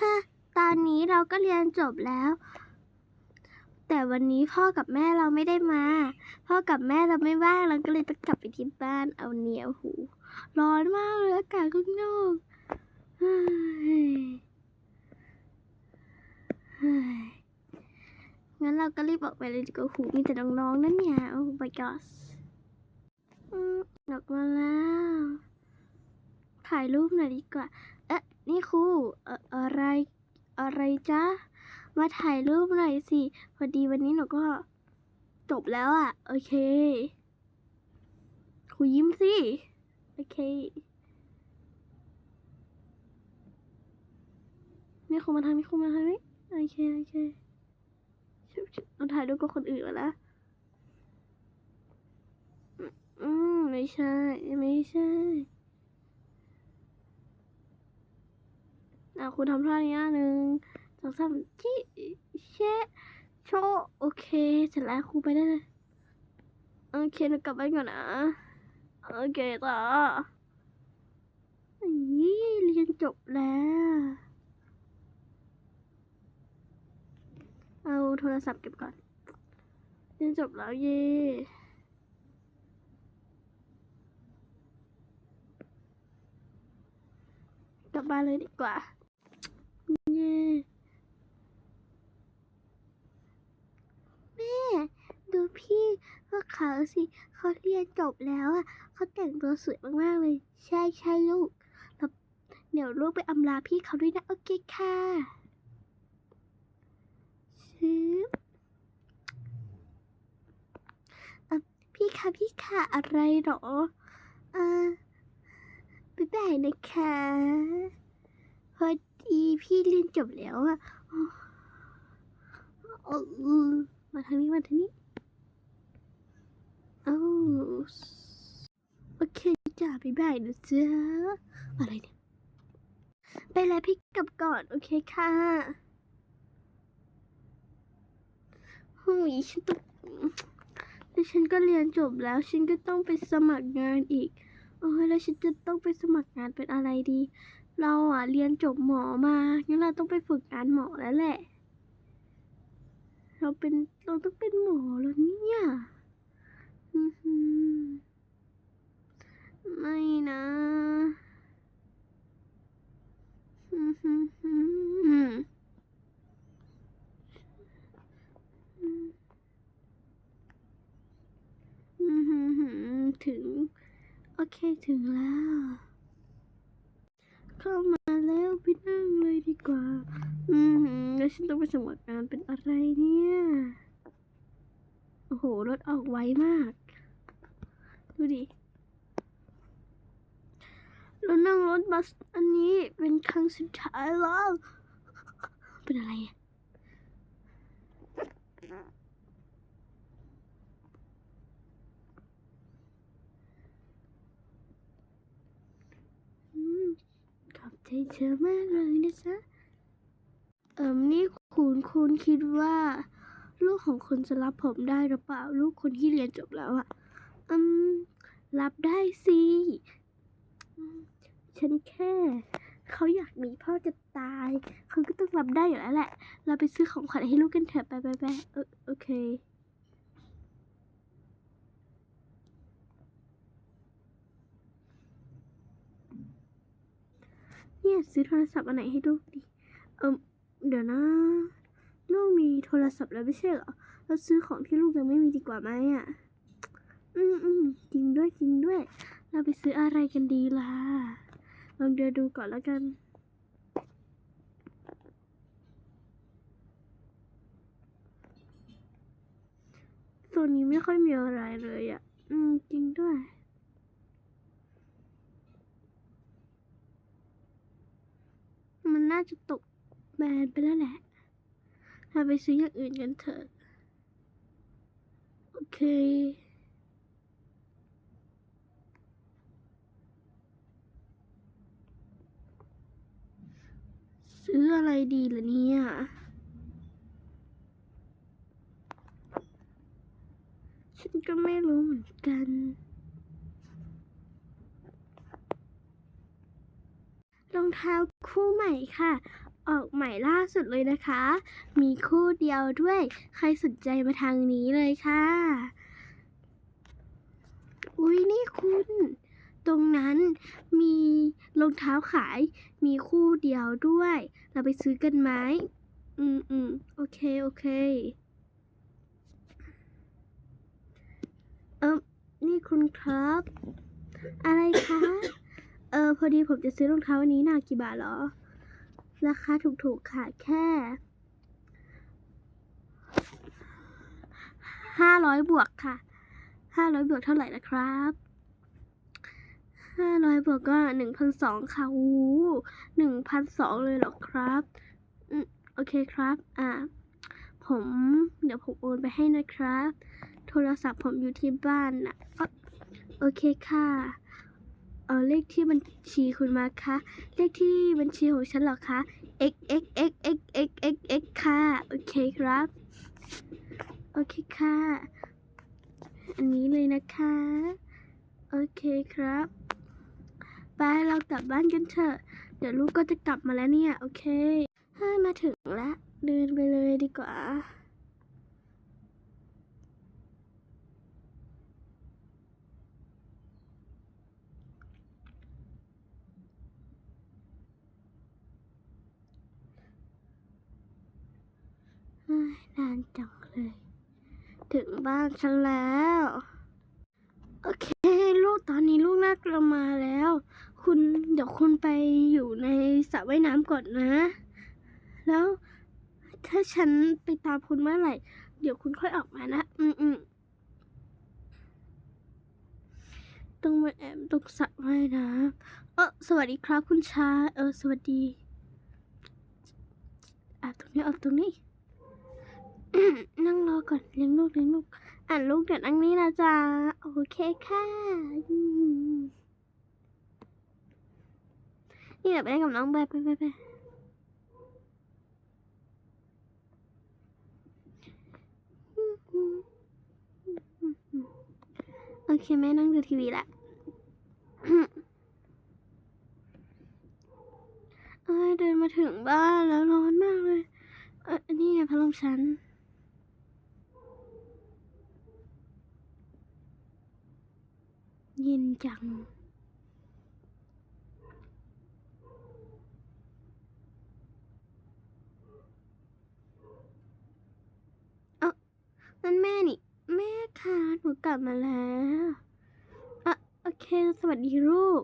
ฮะตอนนี้เราก็เรียนจบแล้ว แต่วันนี้พ่อกับแม่เราไม่ได้มา พ่อกับแม่เราไม่ว่างเราก็เลยต้องกลับไปที่บ้านเอาเหนียวหู ร้อนมากเลยอากาศข้างนอกงั้นเราก็รีบออกไปเลยดีกว่าหูมีแต่น้องๆนั่นเนี่ยโอ้ my god อืมออกมาแล้ว ถ่ายรูปหน่อยดีกว่า เอ๊ะ นี่ครูเอ่ออะไรอะไรจ๊ะมาถ่ายรูปหน่อยสิ พอดีวันนี้หนูก็จบแล้วอะ่ะ โอเค ครูยิ้มสิ โอเค นี่ครูมาทางนี้ครูมาทางนี้โอเค โอเคชุบชุบเราถ่ายรูปกับคนอื่นมาแล้วอืม ไม่ใช่ ไม่ใช่ อะคุณทำท่านี้หนึ่งสองสามจี้แชะโชโอเคเสร็จแล้วครูไปได้เลยโอเคหนูกลับบ้านก่อนนะ โอเคต่อนี่เรียนจบแล้ว เอาโทรศัพท์เก็บก่อน เรียนจบแล้วเย่กลับบ้านเลยดีกว่า แม่ ดูพี่พวกเขาสิ เขาเรียนจบแล้วอะ เขาแต่งตัวสวยมากๆเลย ใช่ใช่ลูกแล้วเดี๋ยวลูกไปอำลาพี่เขาด้วยนะ โอเคค่ะชืบเอ่อพี่คะพี่คะอะไรหรอออบ๊ายบายนะคะพอ ดีพี่เรียนจบแล้วอะอ๋อเออมาทางนี้มาทางนี้เอาโอเคจ้าบ๊ายบายนะจ๊ะอะไรเนี่ย ไปแล้วพี่กลับก่อน โอเคค่ะหุยฉันต้องแล้วฉันก็เรียนจบแล้ว ฉันก็ต้องไปสมัครงานอีก โอ้ยแล้วฉันจะต้องไปสมัครงานเป็นอะไรดี เราอะเรียนจบหมอมางั้นเราต้องไปฝึกงานหมอแล้วแหละ เราเป็นเราต้องเป็นหมอแล้วเนี่ยไม่นะถึง โอเคถึงแล้ว เข้ามาแล้วไปนั่งเลย ดีกว่า อืมหือแล้วฉันต้องไปสมัครงานเป็นอะไรเนี่ย โอ้โห รถออกไวมาก ดูดิเรานั่งรถบัสอันนี้เป็นครั้งสุดท้ายแล้ว เป็นอะไรอะอืม ขอบ ใจเธอมากเลยนะจ๊ะเอิมนี่คุณคุณคิดว่า ลูกของคุณจะรับผมได้หรือเปล่า ลูกคนที่เรียนจบแล้วอะอืม รับได้สิฉันแค่เขาอยากมีพ่อจะตายเขาก็ต้องรับได้อยู่แล้วแหละ เราไปซื้อของขวัญให้ลูกกันเถอะไปไปไปเออโอเค เนี่ยซื้อโทรศัพท์อันไหนให้ลูกดี เออเดี๋ยวนะ ลูกมีโทรศัพท์แล้วไม่ใช่เหรอ เราซื้อของที่ลูกยังไม่มีดีกว่าไหมอะ อืมอืมจริงด้วยจริงด้วย เราไปซื้ออะไรกันดีล่ะ ลองเดินดูก่อนแล้วกันโซนนี้ไม่ค่อยมีอะไรเลยอะ อืมจริงด้วย มันน่าจะตกแบนไปแล้วแหละ เราไปซื้ออย่างอื่นกันเถอะ โอเคซื้ออะไรดีล่ะเนี่ย ฉันก็ไม่รู้เหมือนกัน รองเท้า คู่ใหม่ค่ะ ออกใหม่ล่าสุดเลยนะคะ มีคู่เดียวด้วย ใครสนใจมาทางนี้เลยค่ะ อุ้ยนี่คุณ ตรงนั้นมีรองเท้าขาย มีคู่เดียวด้วย เราไปซื้อกันไหม อืมอืมโอเค โอเค เออนี่คุณครับ อะไรคะ เออ พอดีผมจะซื้อรองเท้าอันนี้นากี่บาทเหรอ ราคาถูกๆค่ะ แค่ห้าร้อยบวกค่ะห้าร้อยบวกเท่าไหร่นะครับห้าร้อยบวกก็หนึ่งพันสองค่ะโอ้หนึ่งพันสองเลยเหรอครับอืมโอเคครับ อ่า ผมเดี๋ยวผมโอนไปให้นะครับ โทรศัพท์ผมอยู่ที่บ้านนะอ๊ะโอเคค่ะ เอาเลขที่บัญชีคุณมาคะ เลขที่บัญชีของฉันหรอคะ x x x x x x x ค่ะ โอเคครับ โอเคค่ะ อันนี้เลยนะคะ โอเคครับ ไปเรากลับบ้านกันเถอะ เดี๋ยวลูกก็จะกลับมาแล้วเนี่ย โอเคเฮ้ยมาถึงแล้วเดินไปเลยดีกว่า เฮ้ย นานจังเลย ถึงบ้านฉันแล้ว โอเค ลูกตอนนี้ลูกน่ากลัวมาแล้ว คุณเดี๋ยวคุณไปอยู่ในสระว่ายน้ำก่อนนะ แล้ว ถ้าฉันไปตามคุณเมื่อไหร่ เดี๋ยวคุณค่อยออกมานะ อืมอืมต้องมาแอบตรงสระว่ายน้ำเออสวัสดีครับคุณชา เออ สวัสดีอะตรงนี้เอาตรงนี้ นั่งรอก่อนเลี้ยงลูกเลี้ยงลูกอ่านลูกเดี๋ยวนั่งนี่นะจ๊ะโอเคค่ะนี่เดี๋ยวไปเล่นกับน้องไปไปไปไปโอเคแม่นั่งดูทีวีละเอ้ยเดินมาถึงบ้านแล้วร้อนมากเลย เออนี่ไงพัดลมฉัน เย็น จัง เออนั่นแม่นี่ แม่ค่ะหนูกลับมาแล้วอะโอเค สวัสดีลูก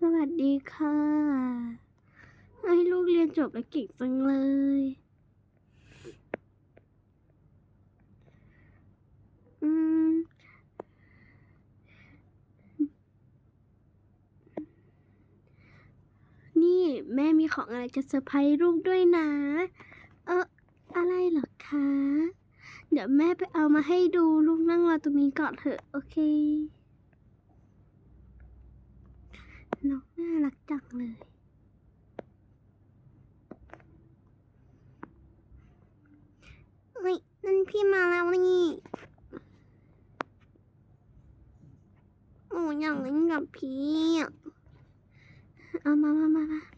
สวัสดีค่ะ ให้ลูกเรียนจบแล้วเก่งจังเลย อืม นี่ แม่มีของอะไรจะเซอร์ไพรส์ลูกด้วยนะ เอออะไรหรอคะ เดี๋ยวแม่ไปเอามาให้ดูลูกนั่งรอตรงนี้ก่อนเถอะ โอเคน้องน่ารักจังเลย เฮ้ย นั่นพี่มาแล้วนี่โอ้อยากเล่นกับพี่ เอามามามามา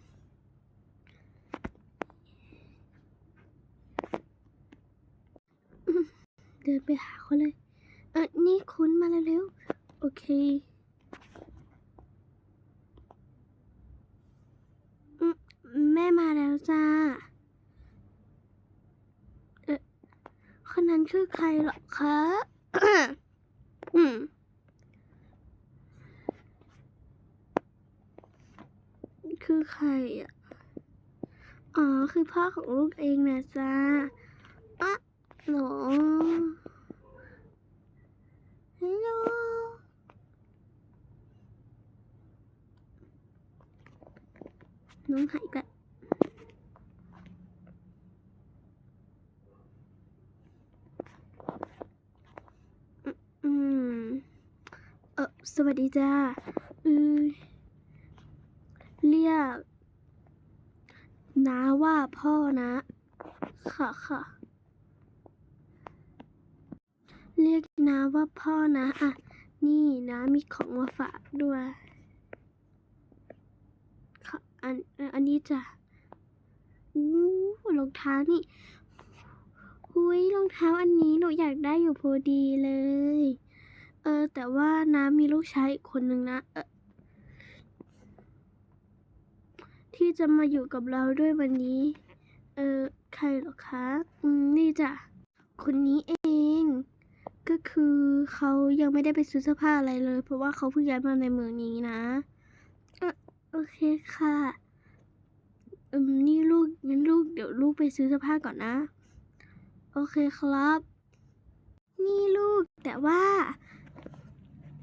เดินไปหาเขาเลย เออนี่คุณมาเร็วๆ โอเคอืมแม่มาแล้วจ้า เออคนนั้นคือใครหรอคะอืมคือใครอะ อ๋อ คือพ่อของลูกเองนะจ้า หรอฮัลโหลน้องหายกันอืมเออสวัสดีจ้าอือเรียกน้าว่าพ่อนะ ค่ะค่ะ เรียกน้าว่าพ่อนะอะ นี่นะมีของมาฝากด้วยค่ะอันอันนี้จ้ะอู้รองเท้านี่หุยรองเท้าอันนี้หนูอยากได้อยู่พอดีเลย เออ แต่ว่าน้ำมีลูกชายอีกคนนึงนะเออที่จะมาอยู่กับเราด้วยวันนี้ เออ ใครหรอคะ อืม นี่จ้ะ คนนี้เอง คือเขายังไม่ได้ไปซื้อเสื้อผ้าอะไรเลย เพราะว่าเขาเพิ่งย้ายมาในเมืองนี้นะเออโอเคค่ะอืมนี่ลูกงั้นลูกเดี๋ยวลูกไปซื้อเสื้อผ้าก่อนนะ โอเคครับ นี่ลูกแต่ว่า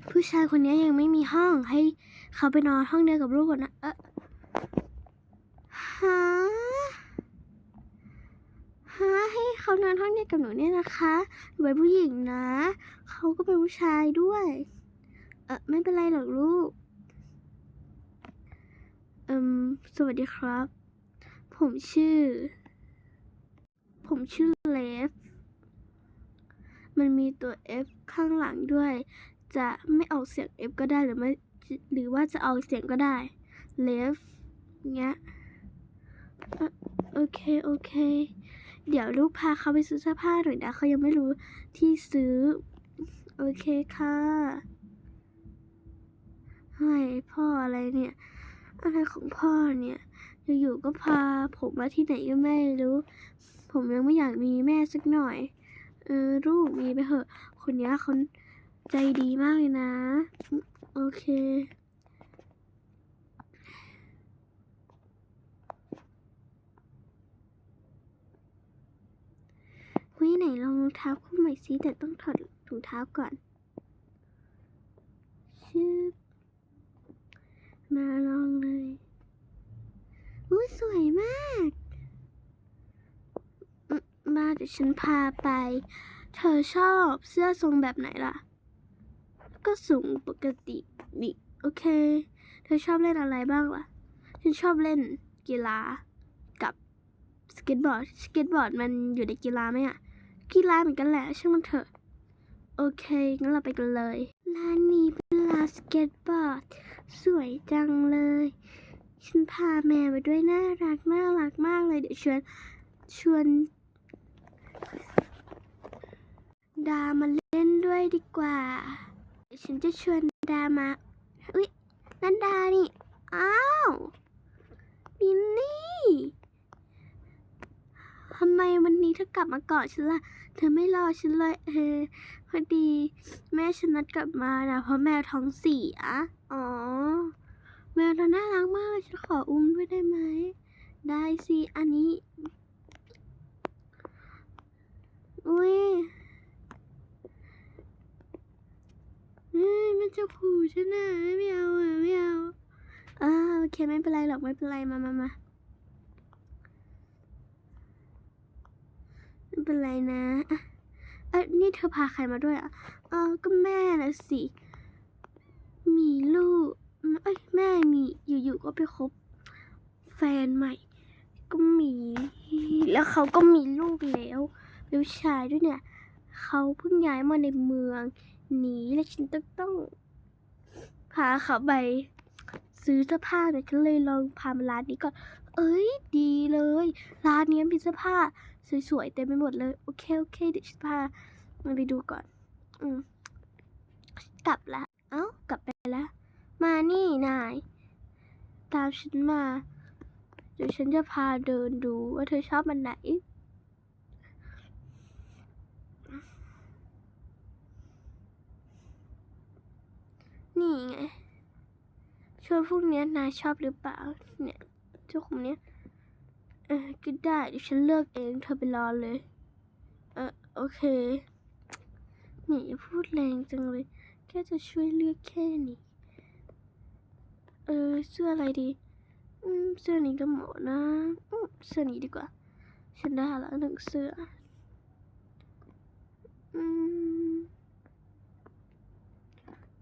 ผู้ชายคนนี้ยังไม่มีห้องให้เขาไปนอนห้องเดียวกับลูกก่อนนะเออฮะ ฮะให้เขานอนห้องเดียวกับหนูเนี่ยนะคะหนูเป็นผู้หญิงนะ เขาก็เป็นผู้ชายด้วย เออไม่เป็นไรหรอกลูก เอืมสวัสดีครับ ผมชื่อ ผมชื่อเลฟ มันมีตัว F ข้างหลังด้วย จะไม่ออกเสียง F ก็ได้หรือไม่ หรือว่าจะออกเสียงก็ได้ left เงี้ยเอ่อโอเค โอเค เดี๋ยวลูกพาเขาไปซื้อเสื้อผ้าหน่อยนะเขายังไม่รู้ที่ซื้อ โอเคค่ะเฮ้พ่ออะไรเนี่ย อะไรของพ่อเนี่ยอยู่ๆก็พาผมมาที่ไหนก็ไม่รู้ ผมยังไม่อยากมีแม่สักหน่อย เออลูกมีไปเถอะ คนนี้เขาใจดีมากเลยนะ โอเค วิไหนลองรองเท้าคู่ใหม่ซิแต่ต้องถอดถุงเท้าก่อนชึบมาลองเลยอุ้ยสวยมากมมาเดี๋ยวฉันพาไป เธอชอบเสื้อทรงแบบไหนล่ะ ก็สูงปกตินี่โอเค เธอชอบเล่นอะไรบ้างล่ะ ฉันชอบเล่นกีฬากับสเก็ตบอร์ด สเก็ตบอร์ดมันอยู่ในกีฬาไหมอะ กีฬาเหมือนกันแหละช่างมันเถอะ โอเคงั้นเราไปกันเลย ร้านนี้เป็นร้านสเก็ตบอร์ด สวยจังเลย ฉันพาแมวไปด้วยน่ารักน่ารักมากเลยเดี๋ยวชวนชวนดามาเล่นด้วยดีกว่า ฉันจะชวนดามา อุ๊ย นันดานี่ อ้าวมินนี่ ทำไมวันนี้เธอกลับมาเก่อนฉันล่ะ เธอไม่รอฉันเลยเออพอดี แม่ฉันนัดกลับมานะเพราะแมวท้องเสียอ๋อ แมวเราน่ารักมากเลยฉันขออุ้มด้วยได้ไหม ได้สิ อันนี้ อุ้ยเอ้ยมันจะขู่ฉันนะไม่เอาอะไม่เอาอ่าโอเคไม่เป็นไรหรอกไม่เป็นไรมามามาไม่ เป็นไรนะอะเอ้ยนี่เธอพาใครมาด้วยอะเออก็แม่นะสิ มีลูกเอ้ยแม่มีอยู่ๆก็ไปคบแฟนใหม่ ก็มี แล้วเขาก็มีลูกแล้วเป็นผู้ชายด้วยเนี่ย เขาเพิ่งย้ายมาในเมืองหนีและฉันต้องต้อง พาเขาไปซื้อเสื้อผ้าเนี่ยฉันเลยลองพามาร้านนี้ก่อน เอ้ย ดีเลย ร้านนี้มีเสื้อผ้า สวยๆเต็มไปหมดเลย โอเค โอเค เดี๋ยวฉันพามันไปดูก่อน อืม กลับละ เอ้า กลับไปแล้วมานี่นาย ตามฉันมา เดี๋ยวฉันจะพาเดินดูว่าเธอชอบมันไหน นี่ไงชุดพวกเนี้ยนายชอบหรือเปล่า เนี่ยชุดของเนี้ย เออก็ได้เดี๋ยวฉันเลือกเองเธอไปรอเลย เออโอเคนี่ยพูดแรงจังเลย แค่จะช่วยเลือกแค่นี้ เออเสื้ออะไรดี อืมเสื้อนี้ก็เหมาะนะอืมเสื้อนี้ดีกว่า ฉันได้ละหนึ่งเสื้อ อืม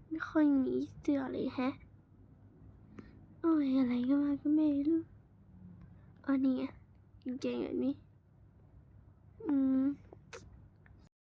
ไม่ค่อยมีเสื้อเลยแฮะ โอ้ยอะไรก็มาก็ไม่รู้ อันนี้ไงกา